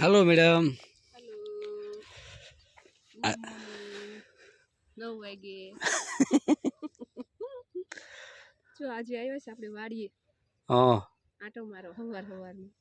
હાલો madam નવ વાગે જો આજે આવ્યા છે આપણે વાડીએ. હા. આટો મારો હવાર હવારમાં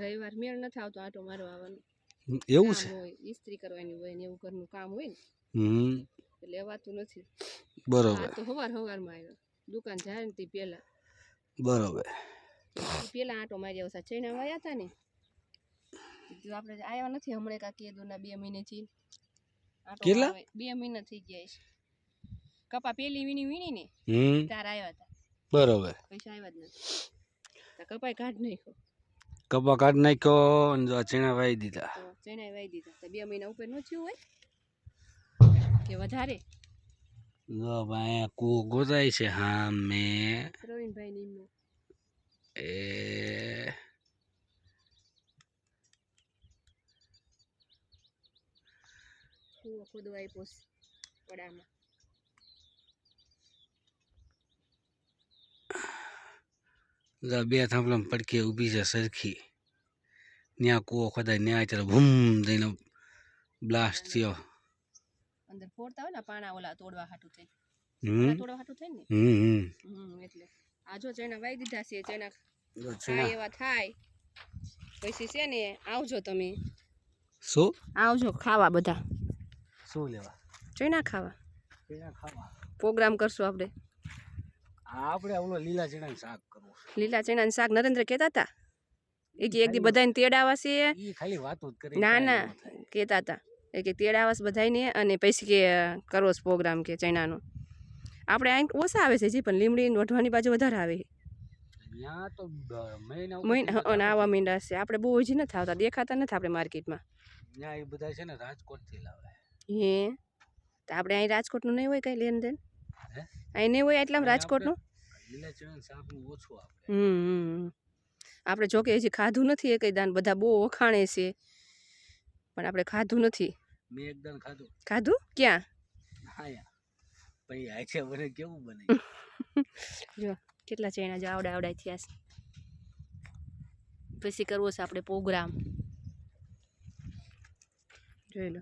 રવિવાર મેળ નથી આવતો આટો મારો આવવાનો. એવું છે? ઇસ્ત્રી કરવાની હોય ને એવું ઘરનું કામ હોય ને. હમ. એટલે લેવાતું નથી. બરોબર. તો હવાર હવારમાં આવ્યો. દુકાન જાય ને તે પહેલા. બરોબર. પેલા આટો મારી આવતા ચૈના વાયા હતા ને જો આપણે આવ્યા નથી હમણાં કે કીધું બે મહિનેથી. કેટલા? બે મહિના થઈ ગયા છે. કપા પેલી વીણી વીણી ને તાર આવ્યા હતા બરોબર. પૈસા આવ્યા જ નથી. કપાઈ કાઢ નાખ્યો. કપા કાઢ નાખ્યો અને જો ચેણા વાઈ દીધા. ચેણા વાઈ દીધા. તો બે મહિના ઉપર ન થયું હોય? કે વધારે? જો ભાઈ કૂવો ગોતાય છે હા મેં પ્રવીણભાઈ ની એ કૂવો ખોદવા આપ્યો છે પડામાં બે થાંભલા પડકે ઊભી છે સરખી. ત્યાં કૂવો ખોદાય ત્યાં ચાલો ભૂમ જઈને બ્લાસ્ટ થયો. અંદર ફોડતા હોય ને પાણા ઓલા તોડવા હાટું થઈ હમ. તોડવા હાટું થઈ ને? હમ એટલે. આ જો જેના વાઈ દીધા છે જેના થાય એવા થાય પછી છે ને આવજો તમે. શું? આવજો ખાવા બધા. શું લેવા? ચણા ખાવા. ચણા ખાવા? પ્રોગ્રામ કરશું આપણે. આપણે ઓલો લીલા ચણાનું શાક કરવું લીલા ચણાનું શાક નરેન્દ્ર કહેતા હતા. એ કે એક દી બધાને તેડાવા છે. એ ખાલી વાતો જ કરી ના ના કહેતા હતા. એ કે તેડાવાસ બધાને અને પછી કે કરો પ્રોગ્રામ કે ચણાનો. આપણે અહીં ઓછા આવે છે જી પણ લીમડી નોઢવાની વઢવાની બાજુ વધારે આવે તો આવા. મીંડા છે. આપણે બહુ હજી નથી આવતા. દેખાતા નથી આપણે માર્કેટમાં. ત્યાં એ બધા છે ને રાજકોટથી લાવે. હે? તો આપણે અહીં રાજકોટનું નહીં હોય કંઈ લેન દેન અહીં નહીં હોય એટલામાં રાજકોટનું? હમ. આપણે જોકે હજી ખાધું નથી એ કઈ દાન બધા બહુ વખાણે છે. પણ આપણે ખાધું નથી. મેં એકદમ ખાધું. ખાધું? ક્યાં? પછી આ છે મને કેવું બને? જો કેટલા ચૈણા જો આવડા આવડા થયા છે. પછી કરવો છે આપણે પ્રોગ્રામ. જોઈ લો.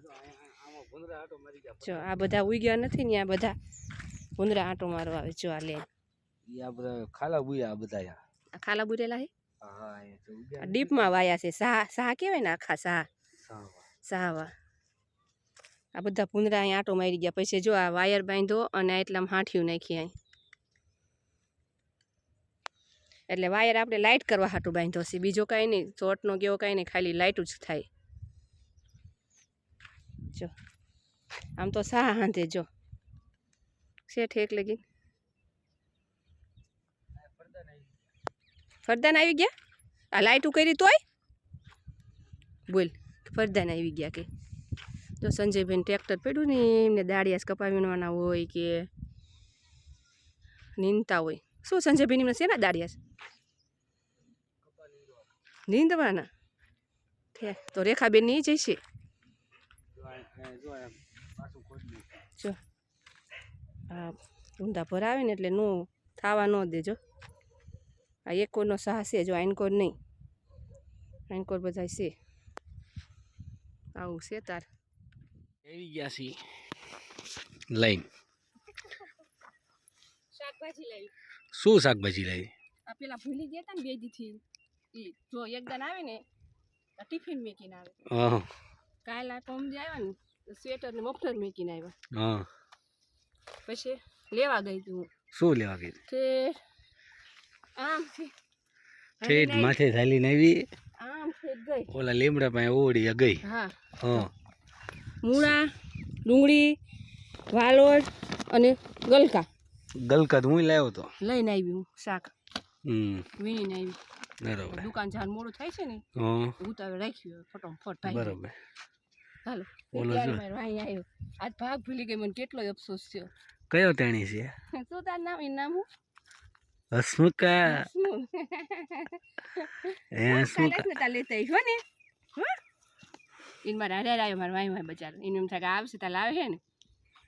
જો આ બધા ઉઈ ગયા નથી ને આ બધા ભૂંદરા આંટો મારવા આવે જો આ લે. ઈ આ બધા ખાલા બુયા આ બધા યા. આ ખાલા બુરેલા હે? હા એ તો આ ઉગ્યા ડીપમાં વાયા છે સાહ સાહ કહેવાય ને આખા સાહ. સાવા. સાહવા. આ બધા ભૂંદરા અહીં આંટો મારી ગયા. પછી જો આ વાયર બાંધો અને એટલામાં હાંઠિયું નાખી અહીં. એટલે વાયર આપણે લાઇટ કરવા હાટું બાંધ્યો છે. બીજો કાંઈ નહીં ચોટનો કેવો કાંઈ નહીં ખાલી લાઇટ જ થાય. જો. આમ તો સા હાંધે જો. શેઠ ઠેક લગી. ફરદાન આવી ગયા? આ લાઇટું કરી તોય? બોલ, ફરદાન આવી ગયા કે? તો સંજયભાઈને ટ્રેક્ટર પડ્યું ને, એમને દાળિયાસ કપા વીણવાના હોય કે નીંદતા હોય. શું સંજયભાઈ એમને શેના દાળિયાસ નીંદવાના? તો રેખાબેનની જઈશે જો આ- ઊંધા ભરાવે ને એટલે નો થાવા ન દેજો. આ એકોરનો સાહસ છે જો આઈનકોર નહીં. આઈનકોર બધા છે. આવું છે તાર. એવી ગયા છે લઈને. શાકભાજી લાવી શું શાકભાજી લાવી આ પેલા ભૂલી ગયા હતા ને બે દીથી. એ જો એકદમ આવે ને ટિફિન મેકીને આવે. હા. કાલ આ કોમજી આવ્યા ને સ્વેટર ને મફલર મૂકીને આવ્યા. હા. પછી લેવા ગઈ હું. શું લેવા ગઈ કે આમ ઠેઠ માથે થાલીને આવી. આમ છે ગઈ. ઓલા લીમડા પાસે ઓડી ગઈ. હા. હા. મૂળા ડુંગળી વાલોડ અને ગલકા. ગલકત હું લાવ્યો તો. લઈને આવી હું શાક. હમ. વીણીને આવી. બરોબર. દુકાન જાન મોડું થાય છે ને હા. હું તો રાખ્યો ફટોફટ બરોબર. હાલો બોલો જો. આવ્યો? આજ ભાગ ભૂલી ગઈ મને કેટલો અફસોસ થયો. કયો તેણી છે? શું તાર નામ એનું નામ હું? હસમુકા એ હસમુકા કાલે લેતા આવીશ હો ને? એને મારા હારે આવ્યો મારા ભાઈ ભાઈ બજાર. એને એમ થાય કે આવશે તાલે આવે છે ને?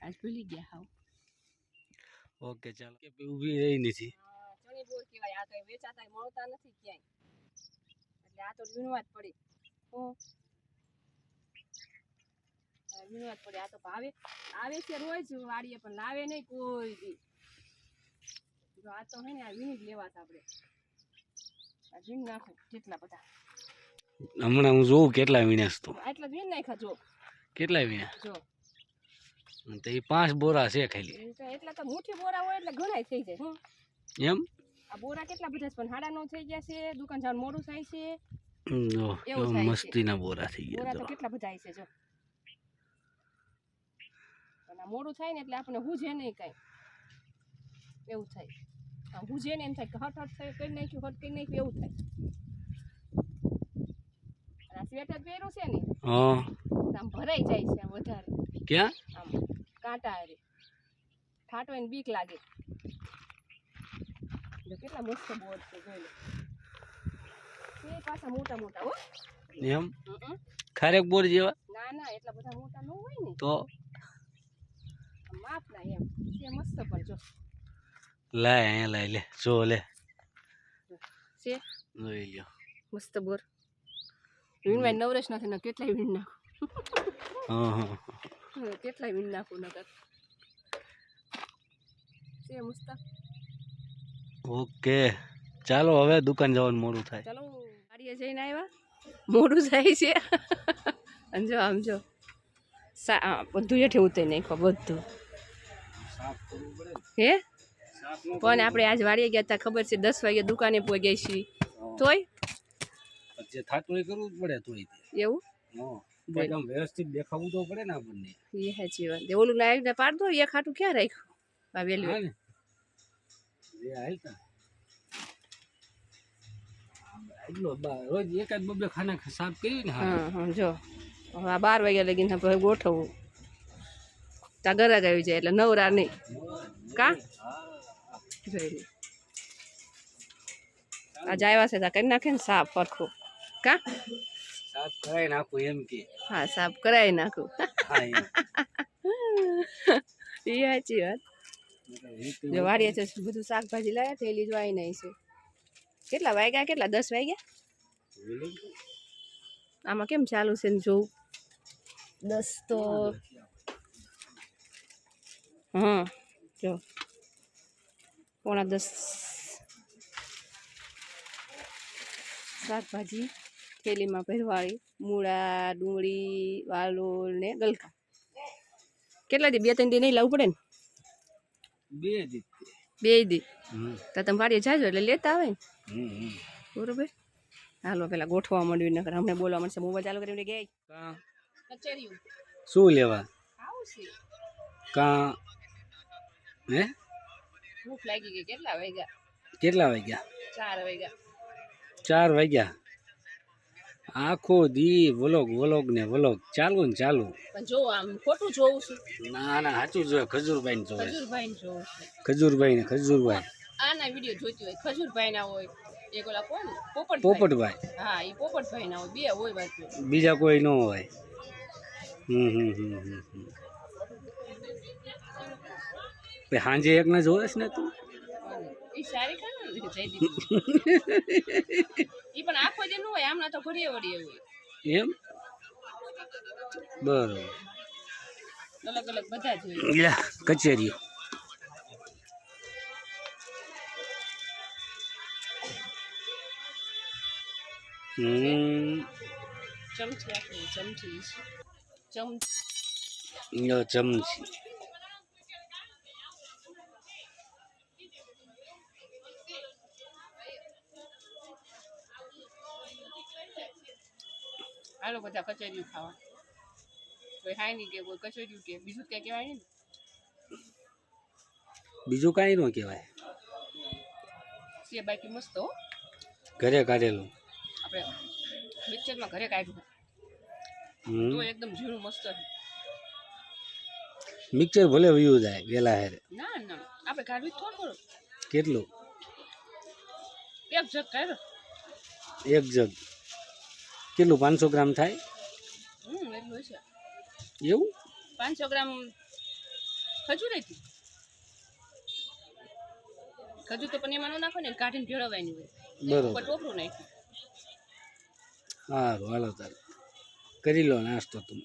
આજ ભૂલી ગયા હાવ. ઓકે ચાલો. કે ઊભી રહી નથી. ચણી બોર કહેવાય. આ તો વેચાતા મળતા નથી ક્યાંય. એટલે આ તો વીણવા જ પડે. હું? આ વીણવા જ પડે. આ તો ભાવે આવે છે રોજ વાડીએ પણ લાવે નહીં કોઈ બી. જો આ તો હે ને આ વીણી જ લેવા હતા આપણે. આ વીણ નાખું જેટલા બધા. હમણાં હું જોઉં કેટલા વીણ્યા તો. આટલા જ વીણ નાખ્યા જો. કેટલા વીણ્યા? જો. તો એ પાંચ બોરા છે ખાલી. એટલા તો મુઠ્ઠી બોરા હોય એટલે ઘણાય થઈ જાય એમ? આ બોરા કેટલા બધા છે પણ હાડા નો થઈ ગયા છે દુકાન જવાનું મોડું થાય છે. મસ્તીના બોરા થઈ બોરા ગયા તો. કેટલા બધા છે જો. આ મોડું થાય ને એટલે આપણે હુજે નહીં કાંઈ. એવું થાય. આ હુજે ને એમ થાય કે હટ હટ થાય કરી નાખ્યું હટ કરી નાખ્યું એવું થાય. આ સ્વેટર પહેર્યું છે ને આમ ભરાઈ જાય છે વધારે. ક્યાં? આમ કાંટા હારે. ફાટવાની બીક લાગે. કેટલા મસ્ત બોર્ડ છે જોઈ લો. એ પાછા મોટા મોટા હો. એમ. ખારેક બોર જેવા? ના ના એટલા બધા મોટા ન હોય ને. તો? આમ માપના એમ. છે મસ્ત પણ જો. લાય અહીંયા લાય લે જો લે. છે? જોઈ લ્યો. મસ્ત બોર. વીણવાય નવરસ નથી ને કેટલાય વીણ નાખું. કેટલાય વીણ નાખું નગર છે મસ્ત. ઓકે. ચાલો હવે દુકાન જવાનું મોડું થાય. ચાલો ગાડીએ જઈને આવ્યા. મોડું જાય છે. અને જો આમ જો. સા બધું હેઠે ઉતરી નાખો બધું. હે? પણ આપણે આજ વાડીએ ગયા હતા ખબર છે દસ વાગે દુકાને પહોંચ્યા છીએ. તોય? જે થતું કરવું પડે તોય એવું? હા વ્યવસ્થિત દેખાવું તો પડે ને આપણને. એ સાચી વાત. ઓલું લાઈવ ને પાડ દો એક ખાટું ક્યાં રાખ્યું? આ વેલ્યુ. હાલતા. રોજ એકાદ બબે ખાના સાફ કરી ને હા હા જો. હવે આ બાર વાગ્યા લગીને હવે ગોઠવવું ત્યાં ગરાગ આવી જાય એટલે નવરા નહીં. કા? જોઈ લે. આ આવ્યા છે ત્યાં કરી નાખે ને સાફ પરખું કા? સાફ કરાવી નાખું એમ કે. હા સાફ કરાવી નાખું. એ સાચી વાત. જો વાડીએ છે બધું શાકભાજી લાવ્યા થેલી જોઈ નહીં છે. કેટલા વાગ્યા કેટલા? દસ વાગ્યા આમાં કેમ ચાલુ છે ને જોઉં દસ તો હા જો. પોણા દસ. શાકભાજી થેલીમાં ભરવાળી મૂળા ડુંગળી વાલોળ ને ગલકા. કેટલા દી? બે ત્રણ દી નહીં લાવવું પડે ને? બે દી. બે દી. તો તમે વાડીએ જાજો એટલે લેતા આવે ને. બરોબર? હાલો પેલા ગોઠવા માંડ્યું નકર. અમને બોલવા મળશે મોબાઈલ ચાલુ કરીને ગઈ શું લેવા? આવું છે. કાં? હે? ભૂખ લાગી ગઈ. કેટલા વાગ્યા? કેટલા વાગ્યા? ચાર વાગ્યા. ચાર વાગ્યા? આખો દી વલોગ વલોગ ને વલોગ. ચાલુ ને ચાલુ. પણ જો આમ ખોટું જોઉં છું. ના ના સાચું જોયે ખજૂરભાઈ ને જોયે ખજૂરભાઈ ને જોઉં ખજૂરભાઈ ને ખજૂરભાઈ. આના વીડિયો જોતી હોય ખજૂરભાઈ ના હોય. એક ઓલા કોણ? પોપટ પોપટભાઈ. હા એ પોપટભાઈ ના હોય. બે હોય બાકી બીજા કોઈ ન હોય. હમ હમ હમ હમ. સાંજે એક ના જોવે ને તું? એ સારી ચમચી ચમચી ચમચી. એ લો લોકો ત્યાં બધા કચેરીયું ખાવા. કોઈ હાય નહીં કે કોઈ કચેરીયું કે. બીજું ક્યાં કહેવાય નહીં બીજું કાંઈ ન કહેવાય. છે બાકી મસ્ત હો. ઘરે કાઢેલું. આપણે મિક્સરમાં ઘરે કાઢ્યું. તો એકદમ ઝીણું મસ્ત છે. મિક્સર ભલે વયું જાય વેલા હેરે. ના ના. આપણે કાઢવી થોડું થોડું. કેટલું? એક જગ કાઢો. એક જગ. કેટલું? પાંચસો ગ્રામ થાય? એવું? પાંચસો ગ્રામ ખજૂર હતી. ખજૂર તો પણ એમાં ન નાખો ને કાઢીને ભેળવવાની હોય. બરોબર. ટોપરું નાખ્યું. સારું હાલો તારું. કરી લો નાસ્તો તમે